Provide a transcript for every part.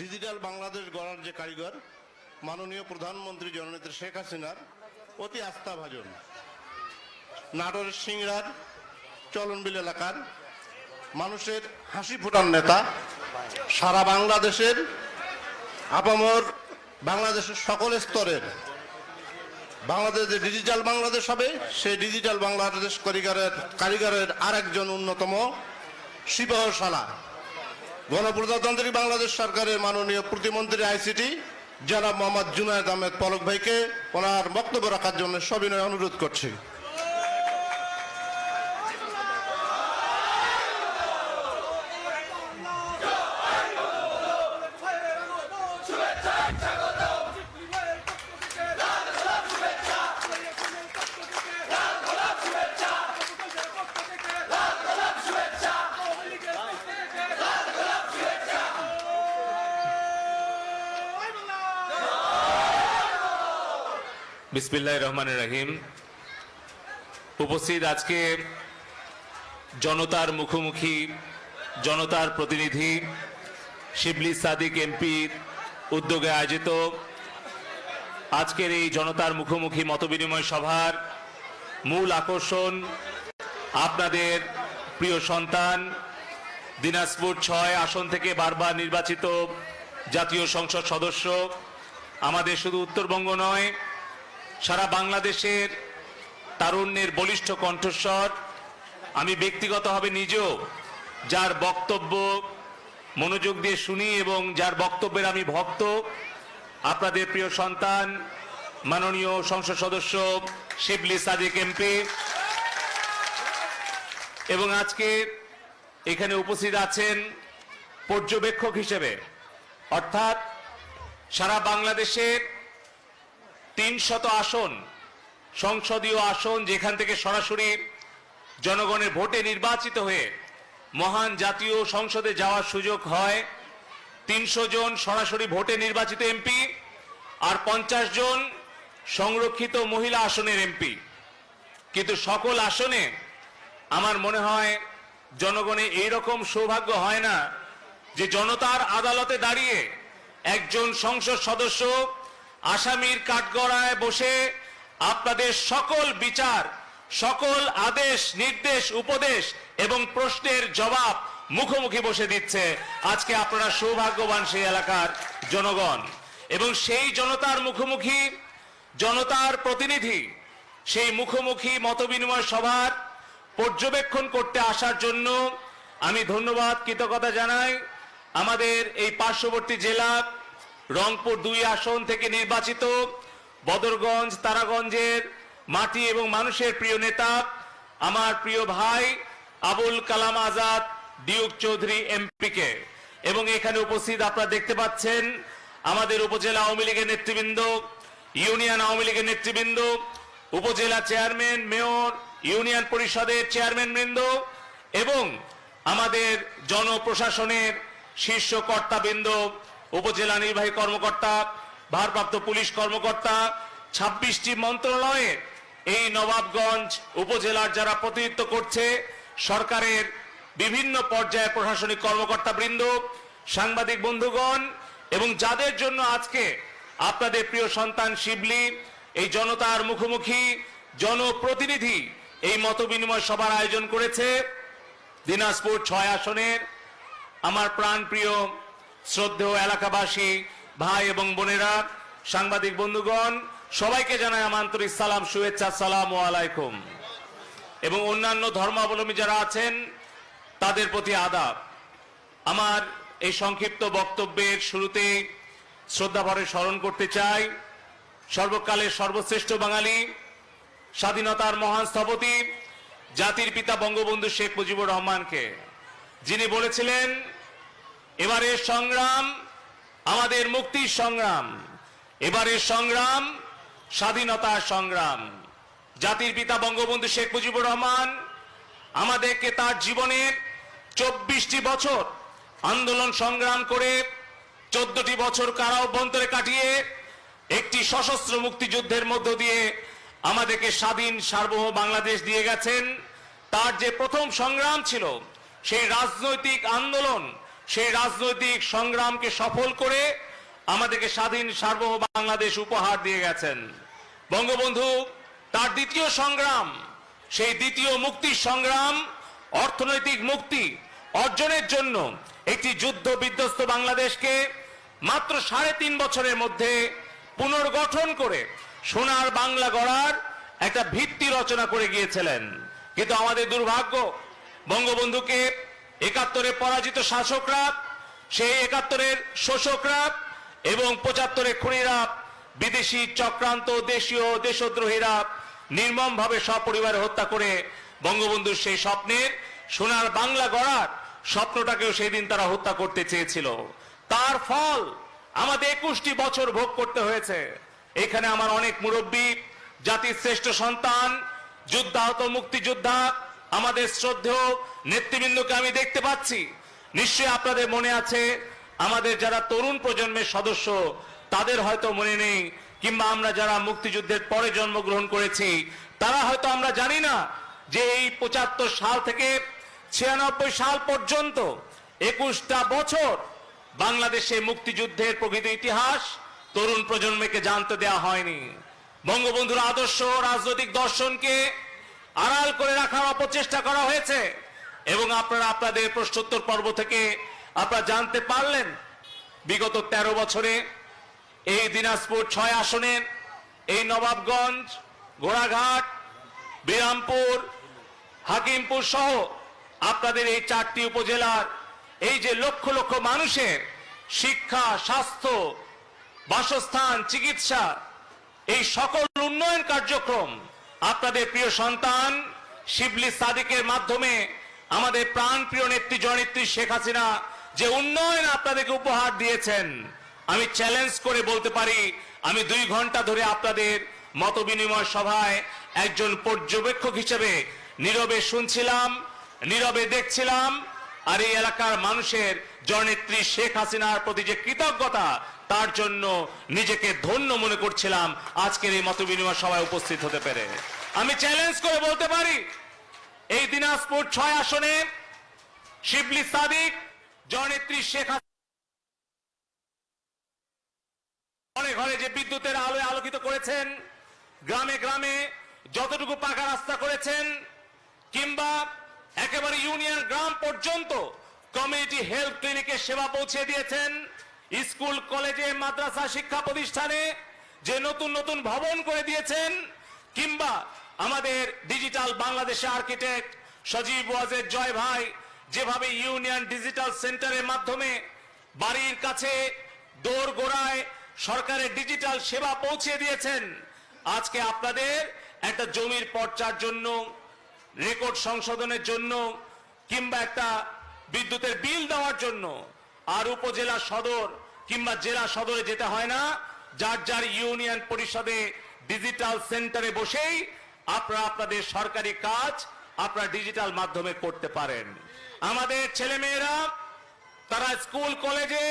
Digital Bangladesh গড়ার যে কারিগর, মাননীয় প্রধানমন্ত্রী জননেত্রী শেখ হাসিনার অতি আস্থাভাজন। নাটোরের সিংড়ার চলনবিল এলাকার মানুষের হাসি ফোটার নেতা, সারা বাংলাদেশের আপামর বাংলাদেশের সকল স্তরের, বাংলাদেশ যে ডিজিটাল বাংলাদেশ হবে, সেই ডিজিটাল বাংলাদেশ কারিগরের কারিগরের আরেকজন অন্যতম শিবহশালা গণপ্রজাতান্ত্রিক বাংলাদেশ সরকারের মাননীয় প্রতিমন্ত্রী আইসিটি জনাব মোহাম্মদ জুনায়দ আহমেদ পলক ভাইকে ওনার বক্তব্য রাখার জন্য সবিনয় অনুরোধ করছি। বিসমিল্লাহ রহমান রহিম। উপস্থিত আজকে জনতার মুখোমুখি, জনতার প্রতিনিধি শিবলি সাদিক এমপির উদ্যোগে আয়োজিত আজকের এই জনতার মুখোমুখি মতবিনিময় সভার মূল আকর্ষণ আপনাদের প্রিয় সন্তান, দিনাজপুর ছয় আসন থেকে বারবার নির্বাচিত জাতীয় সংসদ সদস্য। আমাদের শুধু উত্তরবঙ্গ নয় সারা বাংলাদেশের তারুণ্যের বলিষ্ঠ কণ্ঠস্বর, আমি ব্যক্তিগতভাবে নিজেও যার বক্তব্য মনোযোগ দিয়ে শুনি এবং যার বক্তব্যের আমি ভক্ত, আপনাদের প্রিয় সন্তান, মাননীয় সংসদ সদস্য শিবলি সাদিক এমপি এবং আজকে এখানে উপস্থিত আছেন পর্যবেক্ষক হিসেবে, অর্থাৎ সারা বাংলাদেশের তিন শত আসন, সংসদীয় আসন যেখান থেকে সরাসরি জনগণের ভোটে নির্বাচিত হয়ে মহান জাতীয় সংসদে যাওয়ার সুযোগ হয়। তিনশো জন সরাসরি ভোটে নির্বাচিত এমপি আর পঞ্চাশ জন সংরক্ষিত মহিলা আসনের এমপি। কিন্তু সকল আসনে আমার মনে হয় জনগণে এইরকম সৌভাগ্য হয় না যে জনতার আদালতে দাঁড়িয়ে একজন সংসদ সদস্য আসামির কাঠগড়ায় বসে আপনাদের সকল বিচার, সকল আদেশ, নির্দেশ, উপদেশ এবং প্রশ্নের জবাব মুখোমুখি বসে দিচ্ছে আজকে আপনারা সৌভাগ্যবান সেই এলাকার জনগণ। এবং সেই জনতার মুখোমুখি, জনতার প্রতিনিধি সেই মুখোমুখি মতবিনিময় সভার পর্যবেক্ষণ করতে আসার জন্য আমি ধন্যবাদ, কৃতজ্ঞতা জানাই। আমাদের এই পার্শ্ববর্তী জেলা রংপুর দুই আসন থেকে নির্বাচিত বদরগঞ্জ, তারাগঞ্জের মাটি এবং মানুষের প্রিয় নেতা, আমার প্রিয় ভাই আবুল কালাম আজাদ, ডিউক চৌধুরী এমপিকে। এবং এখানে উপস্থিত আপনারা দেখতে পাচ্ছেন আমাদের উপজেলা আওয়ামী লীগের নেতৃবৃন্দ, ইউনিয়ন আওয়ামী লীগের নেতৃবৃন্দ, উপজেলা চেয়ারম্যান, মেয়র, ইউনিয়ন পরিষদের চেয়ারম্যান বৃন্দ এবং আমাদের জনপ্রশাসনের শীর্ষ কর্তাবৃন্দ উপজেলা নির্বাহী কর্মকর্তা, ভারপ্রাপ্ত পুলিশ কর্মকর্তা, ছাব্বিশটি মন্ত্রণালয়ে এই নবাবগঞ্জ উপজেলার যারা প্রতিনিধিত্ব করছে, সরকারের বিভিন্ন পর্যায়ে প্রশাসনিক কর্মকর্তা বৃন্দ, সাংবাদিক বন্ধুগণ, এবং যাদের জন্য আজকে আপনাদের প্রিয় সন্তান শিবলি, এই জনতার মুখোমুখি জনপ্রতিনিধি এই মতবিনিময় সভার আয়োজন করেছে। দিনাজপুর ছয় আসনের আমার প্রাণ প্রিয় শ্রদ্ধেয় এলাকাবাসী, ভাই এবং বোনেরা, সাংবাদিক বন্ধুগণ, সবাইকে জানাই আমার আন্তরিক সালাম, শুভেচ্ছা, সালাম আলাইকুম। এবং অন্যান্য ধর্মাবলম্বী যারা আছেন, তাদের প্রতি আদাব। আমার এই সংক্ষিপ্ত বক্তব্যের শুরুতে শ্রদ্ধাভরে স্মরণ করতে চাই। সর্বকালের সর্বশ্রেষ্ঠ বাঙালি, স্বাধীনতার মহান স্থপতি, জাতির পিতা বঙ্গবন্ধু শেখ মুজিবুর রহমানকে, যিনি বলেছিলেন এবারের সংগ্রাম, আমাদের মুক্তির সংগ্রাম। এবারের সংগ্রাম, স্বাধীনতার সংগ্রাম। জাতির পিতা বঙ্গবন্ধু শেখ মুজিবুর রহমান আমাদেরকে তার জীবনের চব্বিশটি বছর আন্দোলন সংগ্রাম করে চোদ্দটি বছর কারা অভ্যন্তরে কাটিয়ে একটি সশস্ত্র মুক্তিযুদ্ধের মধ্য দিয়ে আমাদেরকে স্বাধীন, সার্বভৌম বাংলাদেশ দিয়ে গেছেন। তার যে প্রথম সংগ্রাম ছিল, সেই রাজনৈতিক আন্দোলন সেই রাজনৈতিক সংগ্রামকে সফল করে আমাদেরকে স্বাধীন সার্বভৌম বাংলাদেশ উপহার দিয়ে গেছেন। বঙ্গবন্ধু, তার দ্বিতীয় সংগ্রাম, সেই দ্বিতীয় মুক্তির সংগ্রাম, অর্থনৈতিক মুক্তি অর্জনের জন্য একটি যুদ্ধ বিধ্বস্ত বাংলাদেশকে মাত্র সাড়ে তিন বছরের মধ্যে পুনর্গঠন করে সোনার বাংলা গড়ার একটা ভিত্তি রচনা করে গিয়েছিলেন। কিন্তু আমাদের দুর্ভাগ্য, বঙ্গবন্ধুকে একাত্তরে পরাজিত শাসকরা, সেই একাত্তরের শোষকরা এবং পঁচাত্তরে খুনিরা, বিদেশি চক্রান্ত দেশীয় দেশদ্রোহীরা নির্মমভাবে সপরিবারে হত্যা করে বঙ্গবন্ধুর সেই স্বপ্নের সোনার বাংলা গড়ার স্বপ্নটাকেও সেই দিন তারা হত্যা করতে চেয়েছিল। তার ফল আমাদের একুশটি বছর ভোগ করতে হয়েছে। এখানে আমার অনেক মুরব্বী, জাতির শ্রেষ্ঠ সন্তান, যুদ্ধাহত মুক্তিযোদ্ধা আমাদের শ্রদ্ধেয় নেতৃবৃন্দকে আমি দেখতে পাচ্ছি। নিশ্চয়ই আপনাদের মনে আছে, আমাদের যারা তরুণ প্রজন্মের সদস্য, তাদের হয়তো মনে নেই, কিংবা আমরা যারা মুক্তিযুদ্ধের পরে জন্মগ্রহণ করেছি, তারা হয়তো আমরা জানি না যে এই পঁচাত্তর সাল থেকে ছিয়ানব্বই সাল পর্যন্ত একুশটা বছর বাংলাদেশে মুক্তিযুদ্ধের প্রকৃত ইতিহাস তরুণ প্রজন্মকে জানতে দেওয়া হয়নি। বঙ্গবন্ধুর আদর্শ রাজনৈতিক দর্শনকে আড়াল করে রাখার অপচেষ্টা করা হয়েছে। এবং আপনারা আপনাদের প্রশ্নোত্তর পর্ব থেকে আপনারা জানতে পারলেন, বিগত ১৩ বছরে এই দিনাজপুর ছয় আসনের এই নবাবগঞ্জ ঘোড়াঘাট বিরামপুর, হাকিমপুর সহ আপনাদের এই চারটি উপজেলার এই যে লক্ষ লক্ষ মানুষের শিক্ষা, স্বাস্থ্য, বাসস্থান, চিকিৎসা, এই সকল উন্নয়ন কার্যক্রম আপনাদের প্রিয় সন্তান, শিবলি সাদিকের মাধ্যমে আমাদের প্রাণ প্রিয় নেত্রী জনেত্রী শেখ হাসিনা যে উন্নয়ন আপনাদেরকে উপহার দিয়েছেন, আমি চ্যালেঞ্জ করে বলতে পারি, আমি দুই ঘণ্টা ধরে আপনাদের মত বিনিময় সভায় একজন পর্যবেক্ষক হিসেবে নীরবে শুনছিলাম, নীরবে দেখছিলাম, আর এই এলাকার মানুষের জনেত্রী শেখ হাসিনার প্রতি যে কৃতজ্ঞতা তার জন্য নিজেকে ধন্য মনে করছিলাম। আজকের এই মত বিনিময় সভায় উপস্থিত হতে পেরে। আমি চ্যালেঞ্জ করে বলতে পারি, এই দিনাজপুর ছয় আসনে শিবলি সাদিক জননেত্রী শেখ ঘরে ঘরে যে বিদ্যুতের আলোয় আলোকিত করেছেন, গ্রামে গ্রামে যতটুকু পাকা রাস্তা করেছেন, কিংবা একেবারে ইউনিয়ন গ্রাম পর্যন্ত কমিউনিটি হেলথ ক্লিনিকের সেবা পৌঁছে দিয়েছেন। স্কুল, কলেজে, মাদ্রাসা শিক্ষা প্রতিষ্ঠানে যে নতুন নতুন ভবন করে দিয়েছেন, কিংবা আমাদের ডিজিটাল বাংলাদেশে আর্কিটেক্ট সজীব ওয়াজের জয় ভাই যেভাবে ইউনিয়ন ডিজিটাল সেন্টারের মাধ্যমে বাড়ির কাছে দৌড় গোড়ায় সরকারের ডিজিটাল সেবা পৌঁছে দিয়েছেন, আজকে আপনাদের একটা জমির পর্চার জন্য, রেকর্ড সংশোধনের জন্য, কিংবা একটা বিদ্যুতের বিল দেওয়ার জন্য, আর উপজেলা সদর কিংবা জেলা সদরে যেতে হয় না। যার যার ইউনিয়ন পরিষদে ডিজিটাল সেন্টারে বসেই আপনারা আপনাদের সরকারি কাজ আপনারা ডিজিটাল মাধ্যমে করতে পারেন। আমাদের ছেলেমেয়েরা, তারা স্কুল, কলেজে,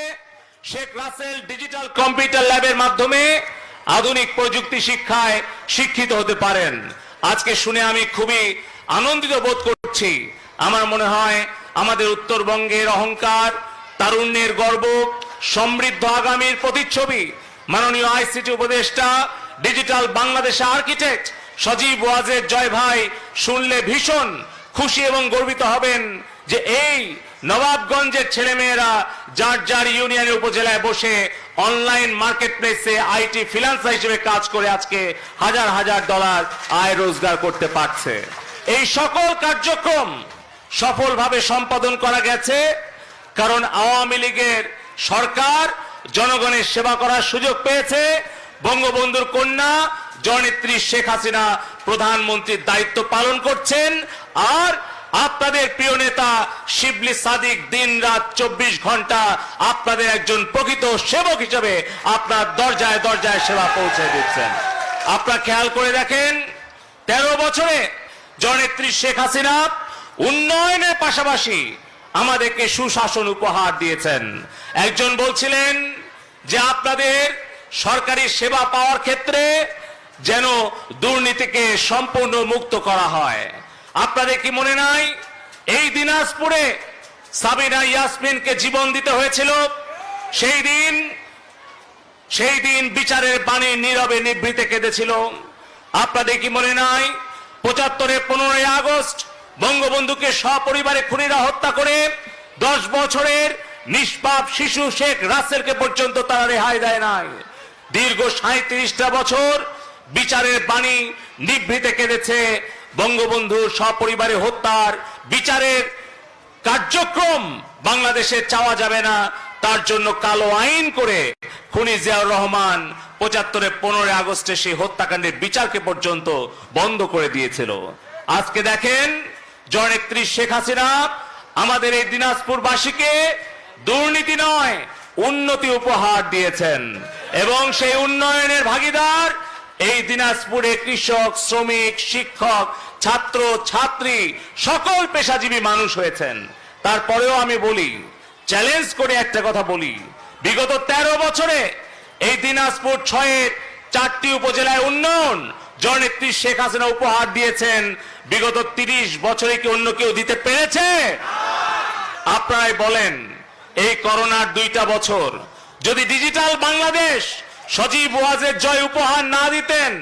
শেখ রাসেল ডিজিটাল কম্পিউটার ল্যাবের মাধ্যমে আধুনিক প্রযুক্তি শিক্ষায় শিক্ষিত হতে পারেন। আজকে শুনে আমি খুবই আনন্দিত বোধ করছি। আমার মনে হয় আমাদের উত্তরবঙ্গের অহংকার, তারুণ্যের গর্ব সমৃদ্ধ আগামীর প্রতিচ্ছবি। মাননীয় আইসিটি উপদেষ্টা, ডিজিটাল বাংলাদেশে আর্কিটেক্ট সজীব ওয়াজের জয় ভাই শুনলে ভীষণ খুশি এবং গর্বিত হবেন যে এই নবাবগঞ্জের ছেলেমেয়েরা যার যার ইউনিয়নের উপজেলায় বসে অনলাইন মার্কেট প্লেসে আইটি ফিনান্সার হিসেবে কাজ করে আজকে হাজার হাজার ডলার আয় রোজগার করতে পারছে। এই সকল কার্যক্রম সফলভাবে সম্পাদন করা গেছে, কারণ আওয়ামী লীগের সরকার জনগণের সেবা করার সুযোগ পেয়েছে। বঙ্গবন্ধুর কন্যা জননেত্রী শেখ হাসিনা প্রধানমন্ত্রীর দায়িত্ব পালন করছেন। আর আপনাদের প্রিয় নেতা শিবলি সাদিক দিন রাত চব্বিশ ঘণ্টা আপনাদের একজন প্রকৃত সেবক হিসেবে আপনার দরজায় দরজায় সেবা পৌঁছে দিচ্ছেন। আপনারা খেয়াল করে দেখেন, তেরো বছরে জননেত্রী শেখ হাসিনা উন্নয়নের পাশাপাশি আমাদেরকে সুশাসন উপহার দিয়েছেন। একজন বলছিলেন যে আপনাদের সরকারি সেবা পাওয়ার ক্ষেত্রে যেন দুর্নীতিকে সম্পূর্ণ মুক্ত করা হয়। আপনাদের কি মনে নাই? এই দিনাজপুরে সাবিনা ইয়াসমিনকে জীবন দিতে হয়েছিল। সেই দিন সেই দিন বিচারের বাণী নীরবে নিভৃতে কেঁদেছিল। আপনাদের কি মনে নাই? পঁচাত্তরে পনেরোই আগস্ট বঙ্গবন্ধুকে সপরিবারে খুনিরা হত্যা করে দশ বছরের নিষ্পাপ শিশু শেখ রাসেলকে পর্যন্ত তারা রেহাই দেয় নাই। দীর্ঘ সাঁত্রিশটা বছর বিচারের বাণী নিভৃতে কেঁদেছে বঙ্গবন্ধুর সপরিবারে হত্যার বিচারের কার্যক্রম। বাংলাদেশে চাওয়া যাবে না, তার জন্য কালো আইন করে খুনি জিয়াউর রহমান পঁচাত্তরে পনেরোই আগস্টে সেই হত্যাকাণ্ডের বিচারকে পর্যন্ত বন্ধ করে দিয়েছিল। আজকে দেখেন জনেত্রী শেখ হাসিনা, আমাদের এই দিনাজপুরবাসীকে দুর্নীতি নয়, উন্নতি উপহার দিয়েছেন। এবং সেই উন্নয়নের ভাগিদার এই দিনাজপুরে কৃষক, শ্রমিক, শিক্ষক, ছাত্র, ছাত্রী, সকল পেশাজীবী মানুষ হয়েছেন। তারপরেও আমি বলি চ্যালেঞ্জ করে একটা কথা বলি, বিগত ১৩ বছরে এই দিনাজপুর ছয়ের চারটি উপজেলায় উন্নয়ন জননেত্রী শেখ হাসিনা উপহার দিয়েছেন। বিগত ৩০ বছরে কি অন্য কেউ দিতে পেরেছে? আপনারাই বলেন, এই করোনার দুইটা বছর, যদি ডিজিটাল বাংলাদেশ সজীব ওয়াজের জয় উপহার না দিতেন,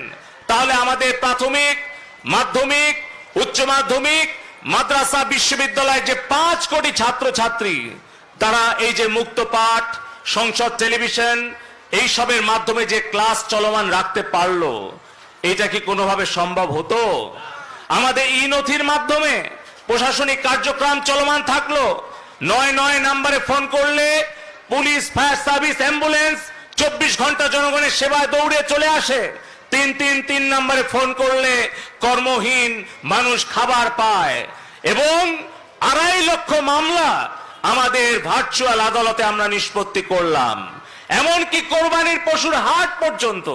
তাহলে আমাদের প্রাথমিক, মাধ্যমিক, উচ্চ মাধ্যমিক, মাদ্রাসা, বিশ্ববিদ্যালয়ের যে পাঁচ কোটি ছাত্রছাত্রী, তারা এই যে মুক্ত পাঠ, সংসদ, টেলিভিশন, এইসবের মাধ্যমে যে ক্লাস চলমান রাখতে পারল এটা কি কোনোভাবে সম্ভব হতো? আমাদের ই নথির মাধ্যমে প্রশাসনিক কার্যক্রম চলমান থাকল। নয় নয় নাম্বারে ফোন করলে পুলিশ, ফায়ার সার্ভিস, অ্যাম্বুলেন্স চব্বিশ ঘণ্টা জনগণের সেবায় দৌড়ে চলে আসে। তিন তিন তিন নম্বরে ফোন করলে কর্মহীন মানুষ খাবার পায়। এবং আড়াই লক্ষ মামলা আমাদের ভার্চুয়াল আদালতে আমরা নিষ্পত্তি করলাম। এমনকি কোরবানির পশুর হাট পর্যন্ত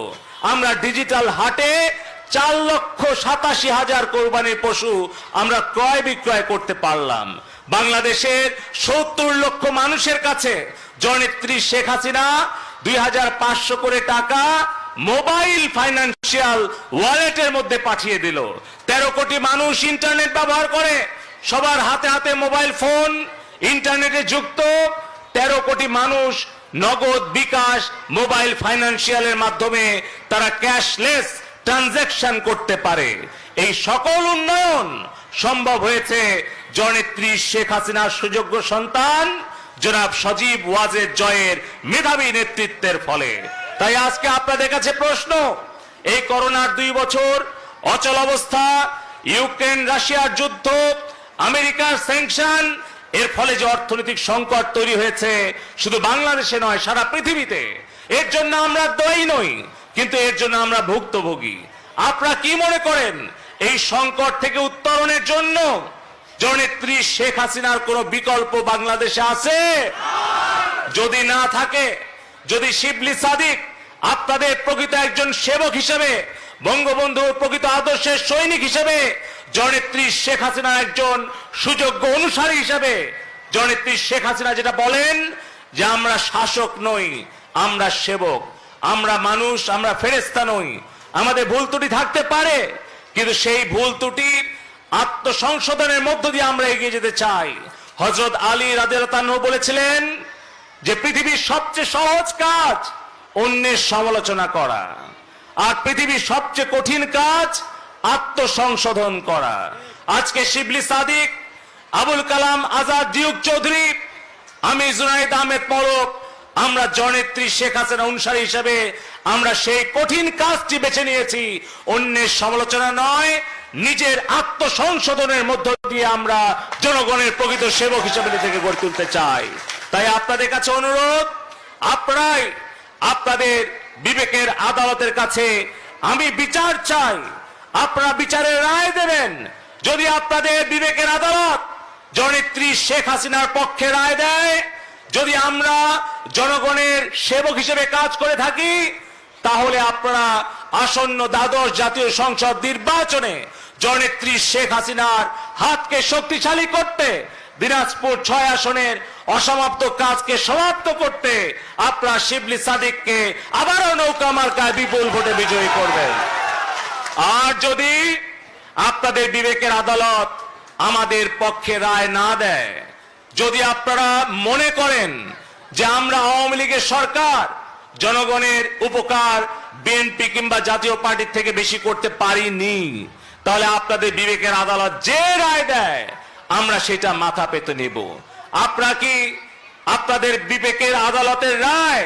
আমরা ডিজিটাল হাটে চার লক্ষ সাতাশি হাজার কোরবানির পশু আমরা ক্রয় বিক্রয় করতে পারলাম। বাংলাদেশের সত্তর লক্ষ মানুষের কাছে জনেত্রী শেখ হাসিনা দুই হাজার পাঁচশো করে টাকা মোবাইল ফাইন্যান্সিয়াল ওয়ালেটের মধ্যে পাঠিয়ে দিল। তেরো কোটি মানুষ ইন্টারনেট ব্যবহার করে, সবার হাতে হাতে মোবাইল ফোন, ইন্টারনেটে যুক্ত তেরো কোটি মানুষ নগদ বিকাশ মোবাইল ফাইন্যান্সিয়ালের মাধ্যমে তারা ক্যাশলেস ট্রানজ্যাকশন করতে পারে। এই সকল উন্নয়ন সম্ভব হয়েছে জনেত্রী শেখ হাসিনার সুযোগ্য সন্তান জনাব সজীব ওয়াজের জয়ের মেধাবী নেতৃত্বের ফলে। তাই আজকে আপনাদের কাছে প্রশ্ন, এই করোনার দুই বছর অচল অবস্থা, ইউক্রেন রাশিয়ার যুদ্ধ, আমেরিকার স্যাংশন এর ফলে যে অর্থনৈতিক সংকট তৈরি হয়েছে, শুধু বাংলাদেশে নয়, সারা পৃথিবীতে। এর জন্য আমরা দায়ী নই, কিন্তু এর জন্য আমরা ভুক্তভোগী। আপনারা কি মনে করেন, এই সংকট থেকে উত্তরণের জন্য জনেত্রী শেখ হাসিনার কোন বিকল্প বাংলাদেশে আছে? যদি না থাকে, যদি শিবলি সাদিক আপনাদের প্রকৃত একজন সেবক হিসেবে, বঙ্গবন্ধুর প্রকৃত আদর্শের সৈনিক হিসেবে জনেত্রী শেখ হাসিনা একজন সুযোগ্য অনুসারী হিসাবে জনেত্রী শেখ হাসিনা যেটা বলেন যে আমরা শাসক নই, আমরা সেবক, আমরা মানুষ, আমরা ফেরেস্তা নই। আমাদের ভুল ত্রুটি থাকতে পারে, কিন্তু সেই ভুল ত্রুটির আত্মসংশোধনের মধ্য দিয়ে আমরা এগিয়ে যেতে চাই। হজরত আলী রাজু বলেছিলেন যে পৃথিবীর সবচেয়ে সহজ কাজ অন্যের সমালোচনা করা। আর পৃথিবীর সবচেয়ে কঠিন কাজ আত্মসংশোধন করা। আজকে শিবলি সাদিক, আবুল কালাম আজাদ, ডিউক চৌধুরী, আমি জুনাইদ আহমেদ পরক আমরা জনেত্রী শেখ হাসিনা অনুসারী হিসেবে আমরা সেই কঠিন কাজটি বেছে নিয়েছি। অন্যের সমালোচনা নয়, নিজের আত্মসংশোধনের মধ্য দিয়ে আমরা জনগণের প্রকৃত সেবক হিসেবে নিজেকে গড়ে তুলতে চাই। তাই আপনাদের কাছে অনুরোধ, আপনারাই আপনাদের বিবেকের আদালতের কাছে আমি বিচার চাই। আপনারা বিচারের রায় দেবেন। যদি আপনাদের বিবেকের আদালত জনেত্রী শেখ হাসিনার পক্ষে রায় দেয়, যদি আমরা জনগণের সেবক হিসেবে কাজ করে থাকি, তাহলে আপনারা আসন্ন দ্বাদশ জাতীয় সংসদ নির্বাচনে জনেত্রী শেখ হাসিনার হাতকে শক্তিশালী করতে, দিনাজপুর ছয় আসনের অসমাপ্ত কাজকে সমাপ্ত করতে আপনারা শিবলি সাদিককে আবারও নৌকা মার্কায় বিপুল ভোটে বিজয়ী করবেন। আর যদি আপনাদের বিবেকের আদালত আমাদের পক্ষে রায় না দেয়, যদি আপনারা মনে করেন যে আমরা আওয়ামী লীগের সরকার, জনগণের উপকার বিএনপি কিংবা জাতীয় পার্টির থেকে বেশি করতে পারিনি, তাহলে আপনাদের বিবেকের আদালত যে রায় দেয়, আমরা সেটা মাথা পেতে নেব। আপনারা কি আপনাদের বিবেকের আদালতের রায়,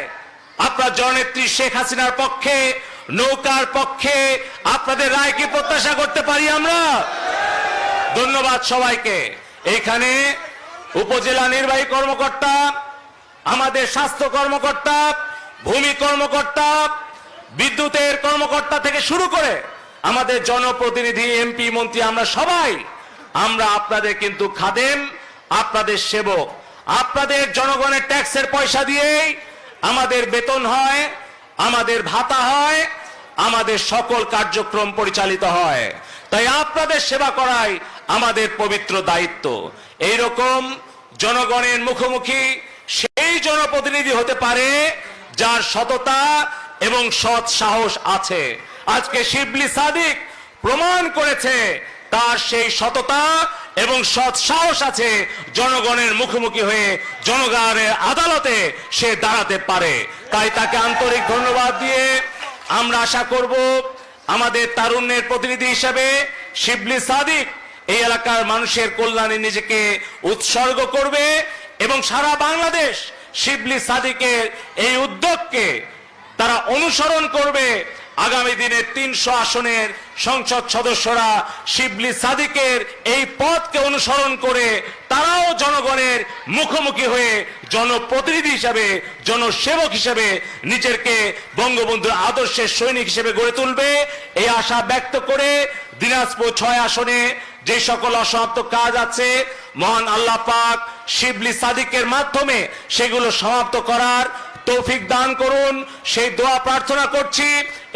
আপনার জননেত্রী শেখ হাসিনার পক্ষে নৌকার পক্ষে আপনাদের রায় কি প্রত্যাশা করতে পারি আমরা? ধন্যবাদ সবাইকে। এইখানে উপজেলা নির্বাহী কর্মকর্তা, আমাদের স্বাস্থ্য কর্মকর্তা, ভূমি কর্মকর্তা, বিদ্যুতের কর্মকর্তা থেকে শুরু করে আমাদের জনপ্রতিনিধি, এমপি, মন্ত্রী আমরা সবাই, আমরা আপনাদের কিন্তু খাদেম, আপনাদের সেবক। আপনাদের জনগণের ট্যাক্সের পয়সা দিয়েই আমাদের বেতন হয়। আমাদের ভাতা হয়, আমাদের সকল কার্যক্রম পরিচালিত হয়। তাই আপনাদের সেবা করাই আমাদের পবিত্র দায়িত্ব। এইরকম জনগণের মুখোমুখি সেই জনপ্রতিনিধি হতে পারে যার সততা এবং সৎ সাহস আছে। আজকে শিবলি সাদিক প্রমাণ করেছে তার সেই সততা এবং সৎ সাহস আছে জনগণের মুখোমুখি হয়ে জনগণের আদালতে সে দাঁড়াতে পারে। তাই তাকে আন্তরিক ধন্যবাদ দিয়ে আমরা আশা করব আমাদের তারুণ্যের প্রতিনিধি হিসেবে শিবলি সাদিক এই এলাকার মানুষের কল্যাণে নিজেকে উৎসর্গ করবে এবং সারা বাংলাদেশ শিবলি সাদিকের এই উদ্যোগকে তারা অনুসরণ করবে। আগামী দিনে তিনশো আসনের সংসদ সদস্যরা শিবলি সাদিকের এই পথকে অনুসরণ করে তারাও জনগণের মুখোমুখি হয়ে জনপ্রতিনিধি হিসাবে, জনসেবক হিসেবে নিজেকে বঙ্গবন্ধুর আদর্শের সৈনিক হিসেবে গড়ে তুলবে। এই আশা ব্যক্ত করে দিনাজপুর ছয় আসনে যে সকল অসমাপ্ত কাজ আছে, মহান আল্লাহ পাক শিবলি সাদিকের মাধ্যমে সেগুলো সমাপ্ত করার তৌফিক দান করুন। সেই দোয়া প্রার্থনা করছি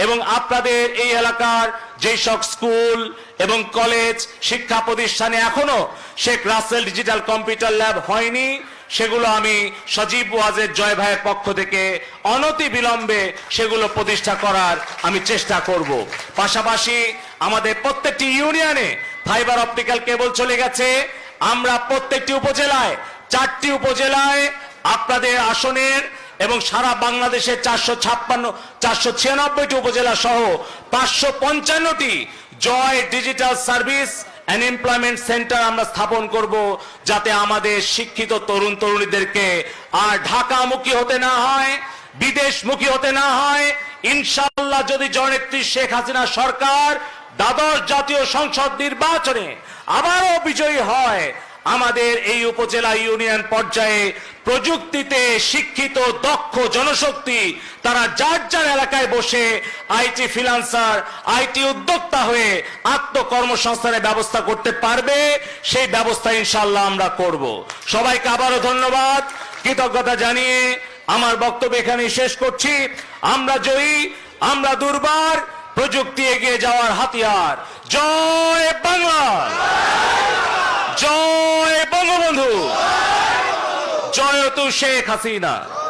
এবং আপনাদের এই এলাকার যেই সব স্কুল এবং কলেজ, শিক্ষা প্রতিষ্ঠানে এখনও Sheikh Russel digital computer lab হয়নি, সেগুলো আমি সজীব ওয়াজের জয় ভাইয়ের পক্ষ থেকে অনতি বিলম্বে সেগুলো প্রতিষ্ঠা করার আমি চেষ্টা করব। পাশাপাশি আমাদের প্রত্যেকটি ইউনিয়নে ফাইবার অপটিক্যাল কেবল চলে গেছে। আমরা প্রত্যেকটি উপজেলায়, চারটি উপজেলায় আপনাদের আসনের এবং সারা বাংলাদেশের চারশো ছাপ্পান্ন, চারশো ছিয়ানব্বইটি উপজেলা সহ পাঁচশো পঞ্চান্নটি Joy digital service and employment centre আমরা স্থাপন করব যাতে আমাদের শিক্ষিত তরুণ তরুণীদেরকে আর ঢাকামুখী হতে না হয়, বিদেশমুখী হতে না হয়। ইনশাল্লাহ যদি জননেত্রী শেখ হাসিনা সরকার দ্বাদশ জাতীয় সংসদ নির্বাচনে আবারও বিজয়ী হয়, আমাদের এই উপজেলা ইউনিয়ন পর্যায়ে প্রযুক্তিতে শিক্ষিত, দক্ষ জনশক্তি তারা যার যার এলাকায় বসে আইটি ফিনান্সার আইটি উদ্যোক্তা হয়ে আত্মকর্মসংস্থানের ব্যবস্থা করতে পারবে, সেই ব্যবস্থা ইনশাল্লাহ আমরা করব। সবাইকে আবারও ধন্যবাদ। কৃতজ্ঞতা জানিয়ে আমার বক্তব্য এখানে শেষ করছি। আমরা জয়ী, আমরা দুর্বার, প্রযুক্তি এগিয়ে যাওয়ার হাতিয়ার। জয় বাংলা! জয় বঙ্গবন্ধু! জয় তু শেখ হাসিনা।